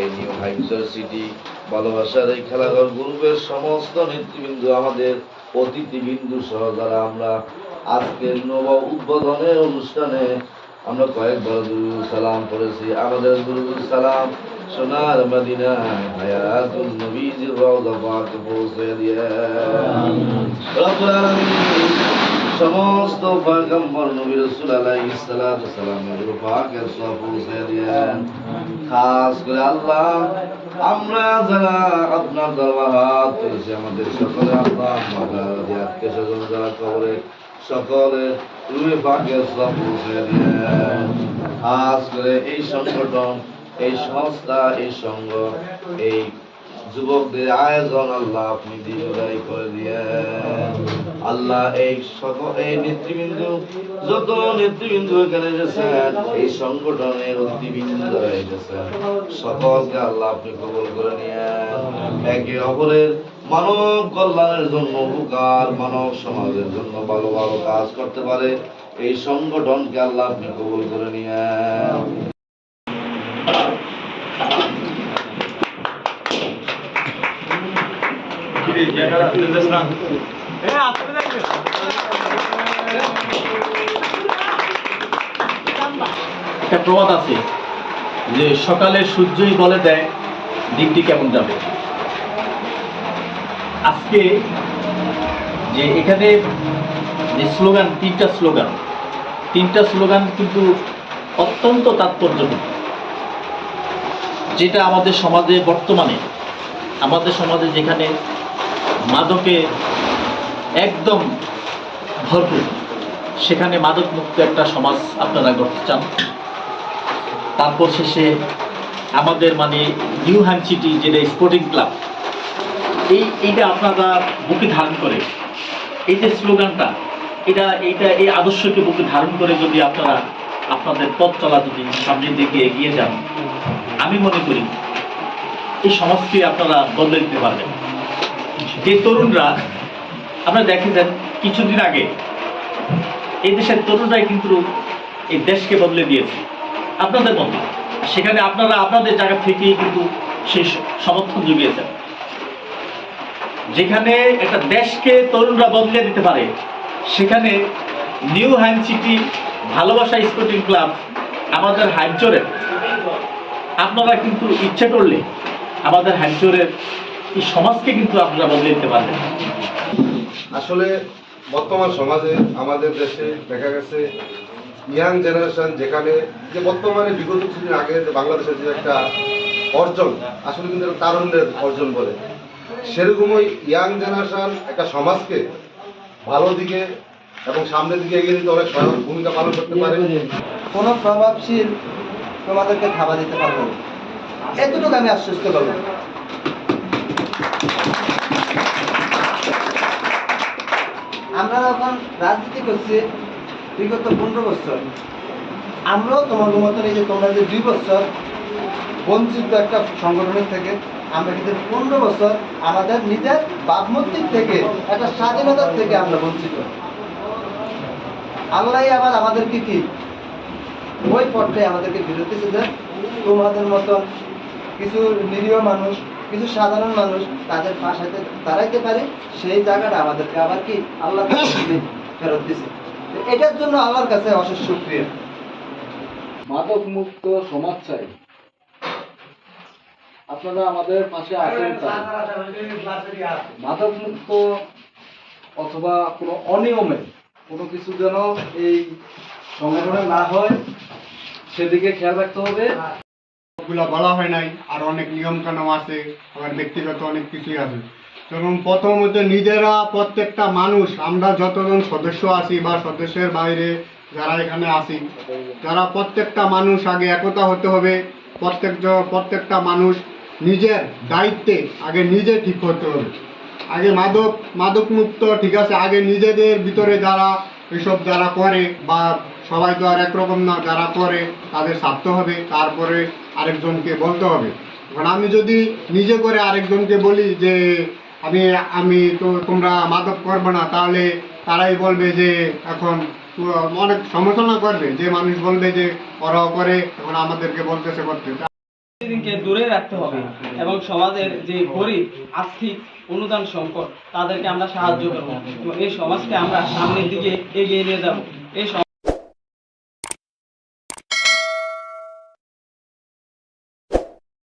এই new হাইমসার city ভালোবাসার এই খেলাঘর গ্রুপের সমস্ত নেতৃবৃন্দ আমাদের অতিথিবৃন্দু সহ যারা আমরা আজকের নব উদ্বোধনের অনুষ্ঠানে আমরা কয়েকবার দুরুদ সালাম করেছি। আমাদের দুরুদ সালাম সোনার মদিনা হায়াতুল নবীজির রওজা পাকে পৌঁছে দিয়ে। রব্বুল আলামিন। সমস্ত পয়গম্বর নবী রাসূল আলাইহিস সালাতু সালামের পাকের সব পৌঁছে দিয়েন খাস করে আল্লাহ, আমরা যারা আপনার দরবার হাত আমাদের সকলে আল্লাহ মাদার আত্মীয় স্বজন যারা কবরে, সকলে রুয়ে পাকের সব পৌঁছে দিয়েন খাস করে এই সংগঠন, এই সংস্থা, এই সংঘ, এই যুবকদের আয়োজন আল্লাহ আপনি দীর্ঘদায়ী করে দিয়েন আল্লাহ এই সকল এই নেতৃবৃন্দ যত নেতৃবৃন্দ এখানে এসেছেন এই সংগঠনের অতিবৃন্দ এসেছেন সকলকে আল্লাহ আপনি কবল করে নিয়েন। একে অপরের মানব কল্যাণের জন্য উপকার মানব সমাজের জন্য ভালো ভালো কাজ করতে পারে। এই সংগঠনকে আল্লাহ আপনি কবল করে নিয়ে নিয়েন একটা প্রবাদ আছে যে সকালে সূর্যই বলে দেয় দিনটি কেমন যাবে। আজকে যে এখানে যে স্লোগান, তিনটা স্লোগান তিনটা স্লোগান কিন্তু অত্যন্ত তাৎপর্যপূর্ণ। যেটা আমাদের সমাজে বর্তমানে, আমাদের সমাজে যেখানে মাদকে একদম ভরপুর। সেখানে মাদক মুক্ত একটা সমাজ আপনারা গড়তে চান। তারপর শেষে আমাদের মানে নিউ হ্যাম সিটি যেটা স্পোর্টিং ক্লাব এই এইটা আপনারা বুকে ধারণ করে, এই যে স্লোগানটা, এটা এইটা এই আদর্শকে বুকে ধারণ করে যদি আপনারা আপনাদের পথ চলা যদি সামনের দিকে এগিয়ে যান, আমি মনে করি এই সমাজকে আপনারা বদলে দিতে পারবেন। যে তরুণরা আপনারা দেখেছেন কিছুদিন আগে এই দেশের তরুণরাই কিন্তু এই দেশকে বদলে দিয়েছে। আপনাদের মতো? সেখানে আপনারা আপনাদের জায়গা থেকেই কিন্তু সেই সমর্থন জুগিয়েছেন। যেখানে একটা দেশকে তরুণরা বদলে দিতে পারে, সেখানে নিউ হ্যান্ড সিটি ভালোবাসা স্পোর্টিং ক্লাব আমাদের হ্যান্ডচোরের আপনারা কিন্তু ইচ্ছে করলে আমাদের হ্যান্ডচোরের এই সমাজকে কিন্তু আপনারা বদলে দিতে পারবেন। আসলে বর্তমান সমাজে, আমাদের দেশে দেখা গেছে ইয়াং জেনারেশন যেখানে, যে বর্তমানে বিগত কিছুদিন আগে যে বাংলাদেশের যে একটা অর্জন, আসলে কিন্তু তারুণ্যের অর্জন বলে। সেরকমই ইয়াং জেনারেশন একটা সমাজকে ভালো দিকে এবং সামনের দিকে এগিয়ে দিতে অনেক সহায়ক ভূমিকা পালন করতে পারে। কোনো প্রভাবশীল তোমাদেরকে থাবা দিতে পারবে না। এতটুকু আমি আশ্বস্ত করব যখন রাজনীতি করছি বিগত পনেরো বছর। আমরাও তোমাদের মতন এই যে তোমরা যে দুই বছর বঞ্চিত একটা সংগঠনের থেকে, আমরা কিন্তু পনেরো বছর আমাদের নিজের ভাবমূর্তির থেকে, একটা স্বাধীনতার থেকে আমরা বঞ্চিত। আল্লাহ আবার আমাদেরকে কি? ওই পর্যায়ে আমাদেরকে বিরতি যে তোমাদের মতন কিছু নিরীহ মানুষ কিছু সাধারণ মানুষ তাদের পাশাতে দাঁড়াইতে পারে সেই জায়গাটা আমাদেরকে আবার কি আল্লাহ ফেরত দিছে এটার জন্য আল্লাহর কাছে অশেষ সুক্রিয়া। মাদক মুক্ত সমাজ চাই। আপনারা আমাদের পাশে আসেন তাই। মাদক মুক্ত অথবা কোনো অনিয়মে কোনো কিছু যেন এই সংগঠনে না হয় সেদিকে খেয়াল রাখতে হবে। গুলো বলা হয় নাই, আর অনেক নিয়ম কানুন আছে, আবার ব্যক্তিগত অনেক কিছুই আছে। যেমন প্রথমত নিজেরা প্রত্যেকটা মানুষ, আমরা যতজন সদস্য আছি বা সদস্যের বাইরে যারা এখানে আসি যারা প্রত্যেকটা মানুষ আগে একতা হতে হবে, প্রত্যেক প্রত্যেকটা মানুষ নিজের দায়িত্বে আগে নিজে ঠিক হতে হবে। আগে মাদক মাদক মুক্ত ঠিক আছে, আগে নিজেদের ভিতরে যারা এসব যারা করে বা সবাই তো আর একরকম না, যারা করে তাদের ছাড়তে হবে, তারপরে আরেকজনকে বলতে হবে। এখন আমি যদি নিজে করে আরেকজনকে বলি যে, আমি আমি তো তোমরা মাদক করবে না, তাহলে তারাই বলবে যে, এখন অনেক সমালোচনা করবে। যে মানুষ বলবে যে, ওরাও করে, এখন আমাদেরকে বলতেছে করতে। দূরে রাখতে হবে এবং সমাজের যে গরিব আর্থিক অনুদান সংকট তাদেরকে আমরা সাহায্য করব। এই সমাজকে আমরা সামনের দিকে এগিয়ে নিয়ে যাব। এই